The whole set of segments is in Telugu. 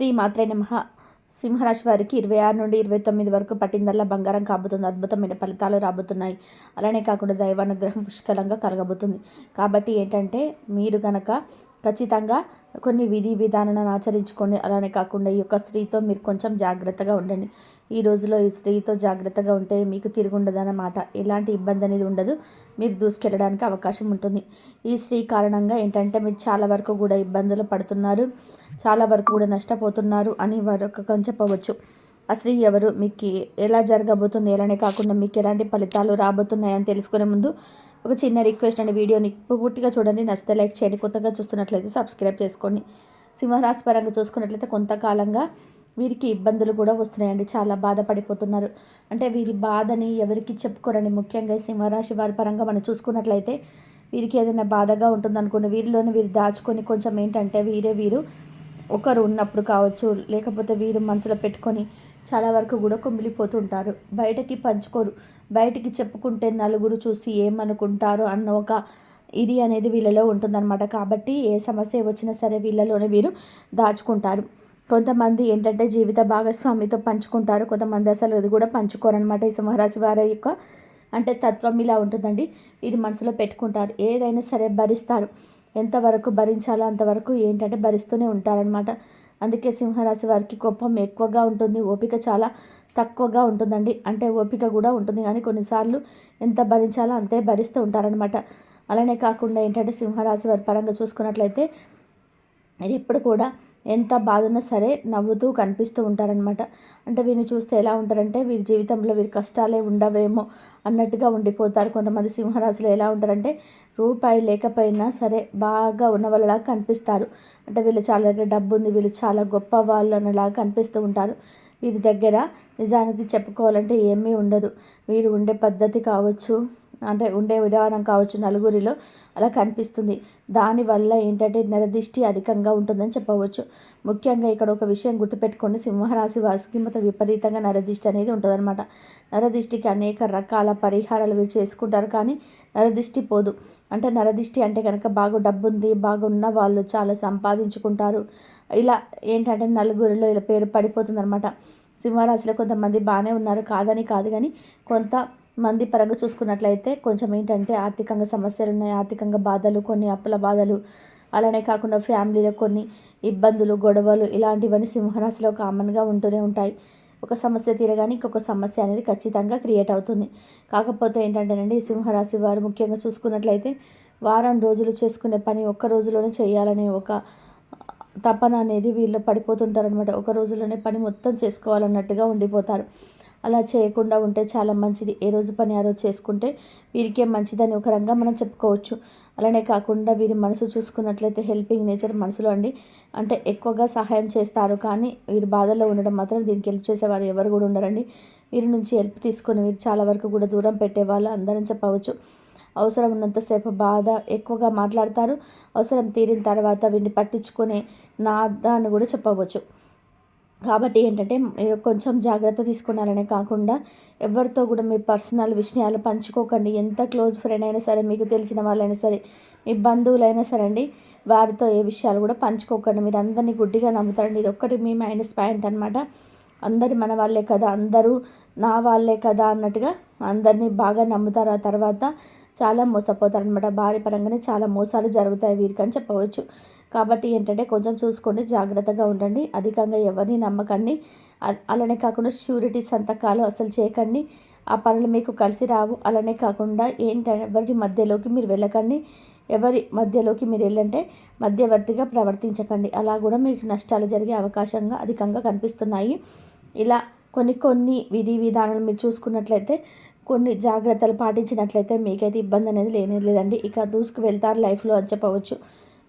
శ్రీ మాత్రే నమ. సింహరాశి వారికి ఇరవై ఆరు నుండి ఇరవై తొమ్మిది వరకు పట్టిందల్లా బంగారం కాబోతుంది అద్భుతమైన ఫలితాలు రాబోతున్నాయి. అలానే కాకుండా దైవానుగ్రహం పుష్కలంగా కలగబోతుంది. కాబట్టి ఏంటంటే మీరు గనక ఖచ్చితంగా కొన్ని విధి విధానాలను ఆచరించుకోండి అలానే కాకుండా ఈ యొక్క స్త్రీతో మీరు కొంచెం జాగ్రత్తగా ఉండండి. ఈ రోజులో ఈ స్త్రీతో జాగ్రత్తగా ఉంటే మీకు తిరుగుండదన్నమాట. ఎలాంటి ఇబ్బంది అనేది ఉండదు. మీరు దూసుకెళ్ళడానికి అవకాశం ఉంటుంది. ఈ స్త్రీ కారణంగా ఏంటంటే మీరు చాలా వరకు కూడా ఇబ్బందులు పడుతున్నారు. చాలా వరకు కూడా నష్టపోతున్నారు అని వారు చెప్పవచ్చు. ఆ స్త్రీ ఎవరు? మీకు ఎలా జరగబోతుంది? ఎలానే కాకుండా మీకు ఎలాంటి ఫలితాలు రాబోతున్నాయని తెలుసుకునే ముందు ఒక చిన్న రిక్వెస్ట్ అండి. వీడియోని పూర్తిగా చూడండి. నచ్చితే లైక్ చేయండి. కొత్తగా చూస్తున్నట్లయితే సబ్స్క్రైబ్ చేసుకోండి. సింహరాశి పరంగా చూసుకున్నట్లయితే కొంతకాలంగా వీరికి ఇబ్బందులు కూడా వస్తున్నాయండి. చాలా బాధపడిపోతున్నారు. అంటే వీరి బాధని ఎవరికి చెప్పుకోరండి ముఖ్యంగా సింహరాశి వారి పరంగా మనం చూసుకున్నట్లయితే వీరికి ఏదైనా బాధగా ఉంటుందనుకోండి వీరిలోనే వీరు దాచుకొని కొంచెం ఏంటంటే వీరే వీరు ఒకరు ఉన్నప్పుడు కావచ్చు లేకపోతే వీరు మనసులో పెట్టుకొని చాలా వరకు కూడా కుమిలిపోతుంటారు. బయటకి పంచుకోరు. బయటికి చెప్పుకుంటే నలుగురు చూసి ఏమనుకుంటారు అన్న ఒక ఇది అనేది వీళ్ళలో ఉంటుందన్నమాట. కాబట్టి ఏ సమస్య వచ్చినా సరే వీళ్ళలోనే వీరు దాచుకుంటారు. కొంతమంది ఏంటంటే జీవిత భాగస్వామితో పంచుకుంటారు. కొంతమంది అసలు అది కూడా పంచుకోరనమాట ఈ సింహరాశి వారి యొక్క అంటే తత్వం ఇలా ఉంటుందండి. ఇది మనసులో పెట్టుకుంటారు. ఏదైనా సరే భరిస్తారు. ఎంతవరకు భరించాలో అంతవరకు ఏంటంటే భరిస్తూనే ఉంటారనమాట అందుకే సింహరాశి వారికి కోపం ఎక్కువగా ఉంటుంది. ఓపిక చాలా తక్కువగా ఉంటుందండి. అంటే ఓపిక కూడా ఉంటుంది. కానీ కొన్నిసార్లు ఎంత భరించాలో అంతే భరిస్తూ ఉంటారనమాట అలానే కాకుండా ఏంటంటే సింహరాశి వారి పరంగా చూసుకున్నట్లయితే ఎప్పుడు కూడా ఎంత బాధ ఉన్నా సరే నవ్వుతూ కనిపిస్తూ ఉంటారనమాట అంటే వీరిని చూస్తే ఎలా ఉంటారంటే వీరి జీవితంలో వీరి కష్టాలే ఉండవేమో అన్నట్టుగా ఉండిపోతారు కొంతమంది సింహరాశులు. ఎలా ఉంటారంటే రూపాయి లేకపోయినా సరే బాగా ఉన్నవాళ్ళలా కనిపిస్తారు. అంటే వీళ్ళు చాలా దగ్గర డబ్బు ఉంది వీళ్ళు చాలా గొప్ప వాళ్ళు అన్నలాగా కనిపిస్తూ ఉంటారు. వీరి దగ్గర నిజానికి చెప్పుకోవాలంటే ఏమీ ఉండదు. వీరు ఉండే పద్ధతి కావచ్చు అంటే ఉండే విధానం కావచ్చు నలుగురిలో అలా కనిపిస్తుంది. దానివల్ల ఏంటంటే నరదిష్టి అధికంగా ఉంటుందని చెప్పవచ్చు. ముఖ్యంగా ఇక్కడ ఒక విషయం గుర్తుపెట్టుకోండి. సింహరాశి వారికి మొత్తం విపరీతంగా నరదిష్టి అనేది ఉంటుందన్నమాట. నరదిష్టికి అనేక రకాల పరిహారాలు చేసుకుంటారు కానీ నరదిష్టి పోదు. అంటే నరదిష్టి అంటే కనుక బాగా డబ్బు ఉంది బాగున్న వాళ్ళు చాలా సంపాదించుకుంటారు. ఇలా ఏంటంటే నలుగురిలో ఇలా పేరు పడిపోతుందన్నమాట. సింహరాశిలో కొంతమంది బాగానే ఉన్నారు కాదని కాదు కానీ కొంత మంది పరంగా చూసుకున్నట్లయితే కొంచెం ఏంటంటే ఆర్థికంగా సమస్యలు ఉన్నాయి ఆర్థికంగా బాధలు కొన్ని అప్పుల బాధలు. అలానే కాకుండా ఫ్యామిలీలో కొన్ని ఇబ్బందులు గొడవలు ఇలాంటివన్నీ సింహరాశిలో కామన్గా ఉంటూనే ఉంటాయి. ఒక సమస్య తీరగానే ఇంకొక సమస్య అనేది ఖచ్చితంగా క్రియేట్ అవుతుంది. కాకపోతే ఏంటంటేనండి సింహరాశి వారు ముఖ్యంగా చూసుకున్నట్లయితే వారం రోజులు చేసుకునే పని ఒక్క రోజులోనే చేయాలనే ఒక తపన అనేది వీళ్ళు పడిపోతుంటారనమాట ఒక రోజులోనే పని మొత్తం చేసుకోవాలన్నట్టుగా ఉండిపోతారు. అలా చేయకుండా ఉంటే చాలా మంచిది. ఏ రోజు పని ఆ రోజు చేసుకుంటే వీరికే మంచిదని ఒక రంగా మనం చెప్పుకోవచ్చు. అలానే కాకుండా వీరి మనసు చూసుకున్నట్లయితే హెల్పింగ్ నేచర్ మనసులో అండి. అంటే ఎక్కువగా సహాయం చేస్తారు. కానీ వీరు బాధల్లో ఉండడం మాత్రం దీనికి హెల్ప్ చేసేవారు ఎవరు కూడా ఉండరండి. వీరి నుంచి హెల్ప్ తీసుకొని వీరు చాలా వరకు కూడా దూరం పెట్టేవాళ్ళు అందరం చెప్పవచ్చు. అవసరం ఉన్నంతసేపు బాధ ఎక్కువగా మాట్లాడతారు. అవసరం తీరిన తర్వాత వీడిని పట్టించుకునే నాదాన్ని కూడా చెప్పవచ్చు. కాబట్టి ఏంటంటే కొంచెం జాగ్రత్త తీసుకున్నారనే కాకుండా ఎవరితో కూడా మీ పర్సనల్ విషయాలు పంచుకోకండి. ఎంత క్లోజ్ ఫ్రెండ్ అయినా సరే మీకు తెలిసిన వాళ్ళైనా సరే మీ బంధువులైనా సరే అండి వారితో ఏ విషయాలు కూడా పంచుకోకండి. మీరు అందరినీ గుడ్డిగా నమ్ముతారండి. ఇది ఒక్కటి మీ మైనస్ పాయింట్ అనమాట అందరి మన వాళ్ళే కదా అందరూ నా వాళ్ళే కదా అన్నట్టుగా అందరినీ బాగా నమ్ముతారు. ఆ తర్వాత చాలా మోసపోతారు అనమాట భార్య పరంగానే చాలా మోసాలు జరుగుతాయి వీరికి అని చెప్పవచ్చు. కాబట్టి ఏంటంటే కొంచెం చూసుకోండి జాగ్రత్తగా ఉండండి. అధికంగా ఎవరిని నమ్మకండి. అలానే కాకుండా ష్యూరిటీ సంతకాలు అసలు చేయకండి. ఆ పనులు మీకు కలిసి రావు. అలానే కాకుండా ఏంటంటే ఎవరి మధ్యలోకి మీరు వెళ్ళకండి. ఎవరి మధ్యలోకి మీరు వెళ్ళంటే మధ్యవర్తిగా ప్రవర్తించకండి. అలా కూడా మీకు నష్టాలు జరిగే అవకాశంగా అధికంగా కనిపిస్తున్నాయి. ఇలా కొన్ని కొన్ని విధి విధానాలు మీరు చూసుకున్నట్లయితే కొన్ని జాగ్రత్తలు పాటించినట్లయితే మీకైతే ఇబ్బంది అనేది లేనే లేదండి. ఇక దూసుకు వెళ్తారు లైఫ్లో అని చెప్పవచ్చు.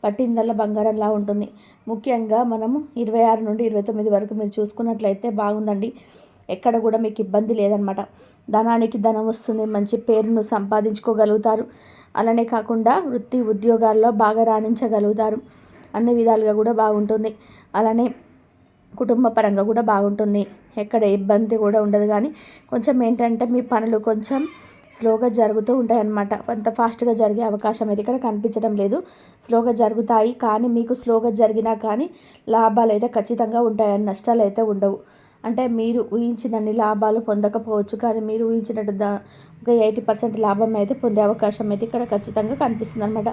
పట్టిందల్లా బంగారంలా ఉంటుంది. ముఖ్యంగా మనము ఇరవై ఆరు నుండి ఇరవై తొమ్మిది వరకు మీరు చూసుకున్నట్లయితే బాగుందండి. ఎక్కడ కూడా మీకు ఇబ్బంది లేదనమాట. ధనానికి ధనం వస్తుంది మంచి పేరును సంపాదించుకోగలుగుతారు. అలానే కాకుండా వృత్తి ఉద్యోగాల్లో బాగా రాణించగలుగుతారు. అన్ని విధాలుగా కూడా బాగుంటుంది. అలానే కుటుంబ పరంగా కూడా బాగుంటుంది. ఎక్కడ ఇబ్బంది కూడా ఉండదు. కానీ కొంచెం ఏంటంటే మీ పనులు కొంచెం స్లోగా జరుగుతూ ఉంటాయి అన్నమాట అంత ఫాస్ట్గా జరిగే అవకాశం అయితే ఇక్కడ కనిపించడం లేదు. స్లోగా జరుగుతాయి. కానీ మీకు స్లోగా జరిగినా కానీ లాభాలు అయితే ఖచ్చితంగా ఉంటాయని నష్టాలు అయితే ఉండవు. అంటే మీరు ఊహించినన్ని లాభాలు పొందకపోవచ్చు. కానీ మీరు ఊహించినట్టు దా ఒక ఎయిటీ పర్సెంట్ లాభం అయితే పొందే అవకాశం అయితే ఇక్కడ ఖచ్చితంగా కనిపిస్తుంది అనమాట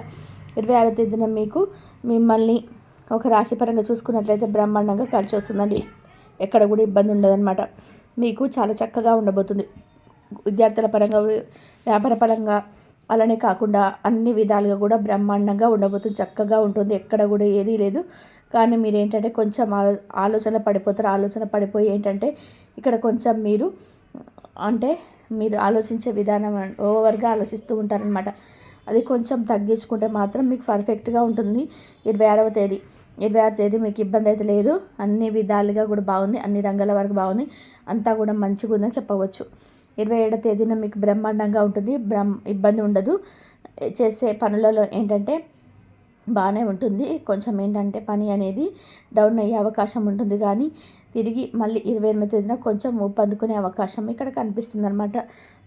ఇరవై ఆరో తేదీన మీకు మిమ్మల్ని ఒక రాశిపరంగా చూసుకున్నట్లయితే బ్రహ్మాండంగా కలిసి వస్తుందండి ఎక్కడ కూడా ఇబ్బంది ఉండదన్నమాట. మీకు చాలా చక్కగా ఉండబోతుంది. విద్యార్థుల పరంగా వ్యాపార పరంగా అలానే కాకుండా అన్ని విధాలుగా కూడా బ్రహ్మాండంగా ఉండబోతుంది. చక్కగా ఉంటుంది. ఎక్కడ కూడా ఏదీ లేదు. కానీ మీరు ఏంటంటే కొంచెం ఆలోచన పడిపోతారు. ఆలోచన పడిపోయి ఏంటంటే ఇక్కడ కొంచెం మీరు అంటే మీరు ఆలోచించే విధానం ఓవర్గా ఆలోచిస్తూ ఉంటారనమాట అది కొంచెం తగ్గించుకుంటే మాత్రం మీకు పర్ఫెక్ట్గా ఉంటుంది. ఇరవై ఆరవ తేదీ. ఇరవై ఆరు తేదీ మీకు ఇబ్బంది అయితే లేదు. అన్ని విధాలుగా కూడా బాగుంది. అన్ని రంగాల వరకు బాగుంది. అంతా కూడా మంచిగా ఉందని చెప్పవచ్చు. ఇరవై ఏడవ తేదీన మీకు బ్రహ్మాండంగా ఉంటుంది. బ్రహ్మ ఇబ్బంది ఉండదు. చేసే పనులలో ఏంటంటే బాగానే ఉంటుంది. కొంచెం ఏంటంటే పని అనేది డౌన్ అయ్యే అవకాశం ఉంటుంది. కానీ తిరిగి మళ్ళీ ఇరవై ఎనిమిది తేదీన కొంచెం ఊపందుకునే అవకాశం ఇక్కడ కనిపిస్తుంది అనమాట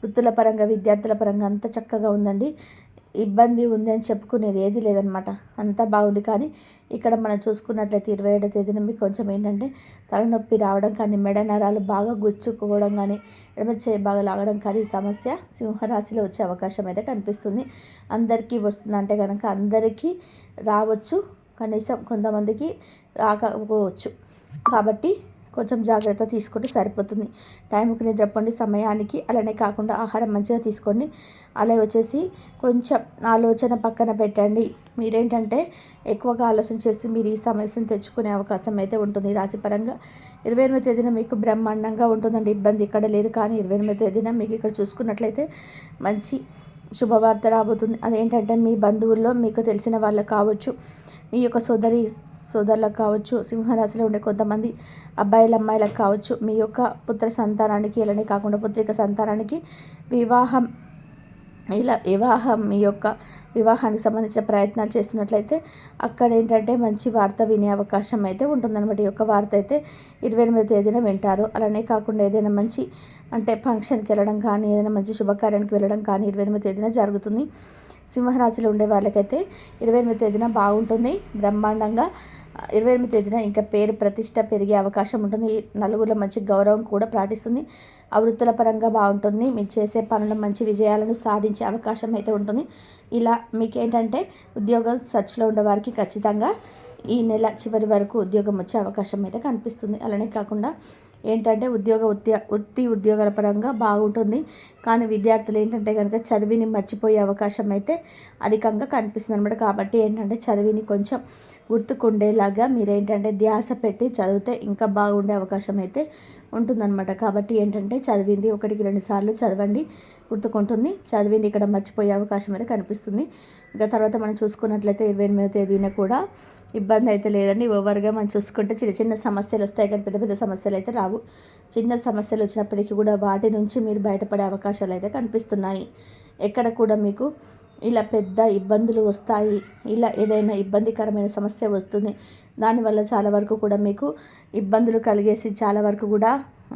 వృత్తుల పరంగా విద్యార్థుల పరంగా అంత చక్కగా ఉందండి. ఇబ్బంది ఉంది అని చెప్పుకునేది ఏది లేదనమాట. అంతా బాగుంది కానీ ఇక్కడ మనం చూసుకున్నట్లయితే ఇరవై ఏడో తేదీన మీకు కొంచెం ఏంటంటే తలనొప్పి రావడం కానీ మెడ నరాలు బాగా గుచ్చుకోవడం కానీ ఎడమ చేయి బాగా లాగడం కానీ ఈ సమస్య సింహరాశిలో వచ్చే అవకాశం అయితే కనిపిస్తుంది. అందరికీ వస్తుంది అంటే కనుక అందరికీ రావచ్చు. కనీసం కొంతమందికి రాకపోవచ్చు. కాబట్టి కొంచెం జాగ్రత్త తీసుకుంటే సరిపోతుంది. టైంకి నిద్రపోండి సమయానికి అలానే కాకుండా ఆహారం మంచిగా తీసుకోండి. అలా వచ్చేసి కొంచెం ఆలోచన పక్కన పెట్టండి. మీరేంటంటే ఎక్కువగా ఆలోచన చేసి మీరు ఈ సమస్యను తెచ్చుకునే అవకాశం అయితే ఉంటుంది రాశిపరంగా ఇరవై ఎనిమిది తేదీన మీకు బ్రహ్మాండంగా ఉంటుందండి. ఇబ్బంది ఇక్కడ లేదు. కానీ ఇరవై ఎనిమిది తేదీన మీకు ఇక్కడ చూసుకున్నట్లయితే మంచి శుభవార్త రాబోతుంది. అదేంటంటే మీ బంధువుల్లో మీకు తెలిసిన వాళ్ళకు కావచ్చు మీ యొక్క సోదరి సోదరులకు కావచ్చు సింహరాశిలో ఉండే కొంతమంది అబ్బాయిల అమ్మాయిలకు కావచ్చు మీ యొక్క పుత్ర సంతానానికి ఇలానే కాకుండా పుత్రిక సంతానానికి వివాహం ఇలా వివాహం ఈ యొక్క వివాహానికి సంబంధించిన ప్రయత్నాలు చేస్తున్నట్లయితే అక్కడ ఏంటంటే మంచి వార్త వినే అవకాశం అయితే ఉంటుందన్నమాట. ఈ యొక్క వార్త అయితే ఇరవై ఎనిమిది తేదీన వింటారు. అలానే కాకుండా ఏదైనా మంచి అంటే ఫంక్షన్కి వెళ్ళడం కానీ ఏదైనా మంచి శుభకార్యానికి వెళ్ళడం కానీ ఇరవై ఎనిమిది తేదీన జరుగుతుంది. సింహరాశిలో ఉండే వాళ్ళకైతే ఇరవై ఎనిమిది తేదీన బాగుంటుంది. బ్రహ్మాండంగా ఇరవై ఎనిమిది తేదీన ఇంకా పేరు ప్రతిష్ట పెరిగే అవకాశం ఉంటుంది. నలుగురిలో మంచి గౌరవం కూడా పాటిస్తుంది వృత్తుల పరంగా బాగుంటుంది. మీరు చేసే పనులు మంచి విజయాలను సాధించే అవకాశం అయితే ఉంటుంది. ఇలా మీకు ఏంటంటే ఉద్యోగం సర్చ్లో ఉండేవారికి ఖచ్చితంగా ఈ నెల చివరి వరకు ఉద్యోగం వచ్చే అవకాశం అయితే కనిపిస్తుంది. అలానే కాకుండా ఏంటంటే ఉద్యోగ ఉద్య వృత్తి ఉద్యోగాల పరంగా బాగుంటుంది. కానీ విద్యార్థులు ఏంటంటే కనుక చదివిని మర్చిపోయే అవకాశం అయితే అధికంగా కనిపిస్తుంది అనమాట కాబట్టి ఏంటంటే చదివిని కొంచెం గుర్తుకుండేలాగా మీరేంటంటే ధ్యాస పెట్టి చదివితే ఇంకా బాగుండే అవకాశం అయితే ఉంటుందన్నమాట. కాబట్టి ఏంటంటే చదివింది ఒకటికి రెండు సార్లు చదవండి గుర్తుకుంటుంది. చదివింది ఇక్కడ మర్చిపోయే అవకాశం అయితే కనిపిస్తుంది. ఇంకా తర్వాత మనం చూసుకున్నట్లయితే ఇరవై ఎనిమిదో తేదీన కూడా ఇబ్బంది అయితే లేదండి. ఓవర్గా మనం చూసుకుంటే చిన్న చిన్న సమస్యలు వస్తాయి. కానీ పెద్ద పెద్ద సమస్యలు అయితే రావు. చిన్న సమస్యలు వచ్చినప్పటికీ కూడా వాటి నుంచి మీరు బయటపడే అవకాశాలు అయితే కనిపిస్తున్నాయి. ఎక్కడ కూడా మీకు ఇలా పెద్ద ఇబ్బందులు వస్తాయి ఇలా ఏదైనా ఇబ్బందికరమైన సమస్య వస్తుంది దానివల్ల చాలా వరకు కూడా మీకు ఇబ్బందులు కలిగేసి చాలా వరకు కూడా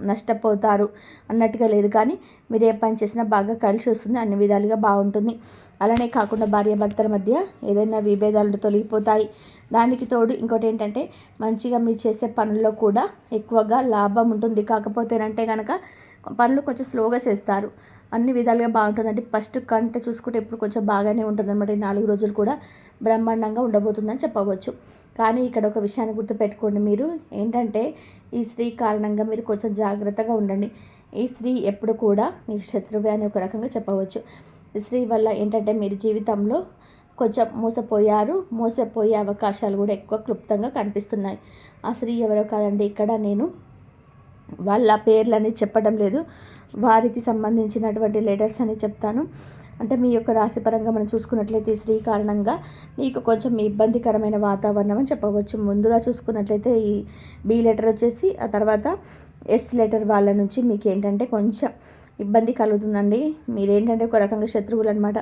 నష్టపోతారు అన్నట్టుగా లేదు. కానీ మీరు ఏ పని చేసినా బాగా కలిసి వస్తుంది అన్ని విధాలుగా బాగుంటుంది. అలానే కాకుండా భార్యాభర్తల మధ్య ఏదైనా విభేదాలు తొలగిపోతాయి. దానికి తోడు ఇంకోటి ఏంటంటే మంచిగా మీరు చేసే పనుల్లో కూడా ఎక్కువగా లాభం ఉంటుంది. కాకపోతేనంటే కనుక పనులు కొంచెం స్లోగా చేస్తారు. అన్ని విధాలుగా బాగుంటుందండి. ఫస్ట్ కంటే చూసుకుంటే ఇప్పుడు కొంచెం బాగానే ఉంటుంది అనమాట ఈ నాలుగు రోజులు కూడా బ్రహ్మాండంగా ఉండబోతుందని చెప్పవచ్చు. కానీ ఇక్కడ ఒక విషయాన్ని గుర్తుపెట్టుకోండి మీరు. ఏంటంటే ఈ స్త్రీ కారణంగా మీరు కొంచెం జాగ్రత్తగా ఉండండి. ఈ స్త్రీ ఎప్పుడు కూడా మీకు శత్రువే అని ఒక రకంగా చెప్పవచ్చు. ఈ స్త్రీ వల్ల ఏంటంటే మీరు జీవితంలో కొంచెం మోసపోయారు. మోసపోయే అవకాశాలు కూడా ఎక్కువ క్లుప్తంగా కనిపిస్తున్నాయి. ఆ స్త్రీ ఎవరో కాదండి. ఇక్కడ నేను వాళ్ళ పేర్లని చెప్పడం లేదు. వారికి సంబంధించినటువంటి లెటర్స్ అని చెప్తాను. అంటే మీ యొక్క రాశిపరంగా మనం చూసుకున్నట్లయితే స్త్రీ కారణంగా మీకు కొంచెం ఇబ్బందికరమైన వాతావరణం అని చెప్పవచ్చు. ముందుగా చూసుకున్నట్లయితే ఈ బి లెటర్ వచ్చేసి ఆ తర్వాత ఎస్ లెటర్ వాళ్ళ నుంచి మీకు ఏంటంటే కొంచెం ఇబ్బంది కలుగుతుందండి. మీరేంటంటే ఒక రకంగా శత్రువులు అనమాట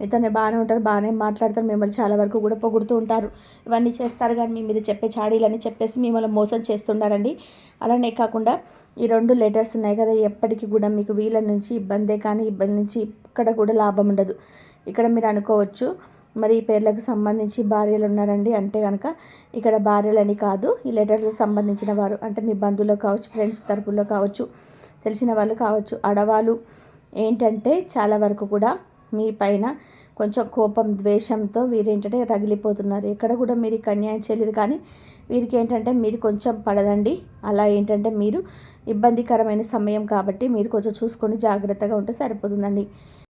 మీతోనే బాగానే ఉంటారు బాగానే మాట్లాడతారు మిమ్మల్ని చాలా వరకు కూడా పొగుడుతూ ఉంటారు. ఇవన్నీ చేస్తారు కానీ మీ మీద చెప్పే చాడీలని చెప్పేసి మిమ్మల్ని మోసం చేస్తుంటారండి. అలానే కాకుండా ఈ రెండు లెటర్స్ ఉన్నాయి కదా ఎప్పటికీ కూడా మీకు వీళ్ళ నుంచి ఇబ్బందే కానీ ఇబ్బంది నుంచి ఇక్కడ కూడా లాభం ఉండదు. ఇక్కడ మీరు అనుకోవచ్చు మరి ఈ పేర్లకు సంబంధించి భార్యలు ఉన్నారండి అంటే కనుక ఇక్కడ భార్యలని కాదు ఈ లెటర్స్ సంబంధించిన వారు అంటే మీ బంధువులు కావచ్చు ఫ్రెండ్స్ తరపులో కావచ్చు తెలిసిన వాళ్ళు కావచ్చు ఆడవాళ్ళు ఏంటంటే చాలా వరకు కూడా మీ పైన కొంచెం కోపం ద్వేషంతో వీరేంటంటే రగిలిపోతున్నారు. ఎక్కడ కూడా మీరు కన్యాయం చేయలేదు కానీ వీరికి ఏంటంటే మీరు కొంచెం పడదండి. అలా ఏంటంటే మీరు ఇబ్బందికరమైన సమయం కాబట్టి మీరు కొంచెం చూసుకొని జాగ్రత్తగా ఉంటే సరిపోతుందండి.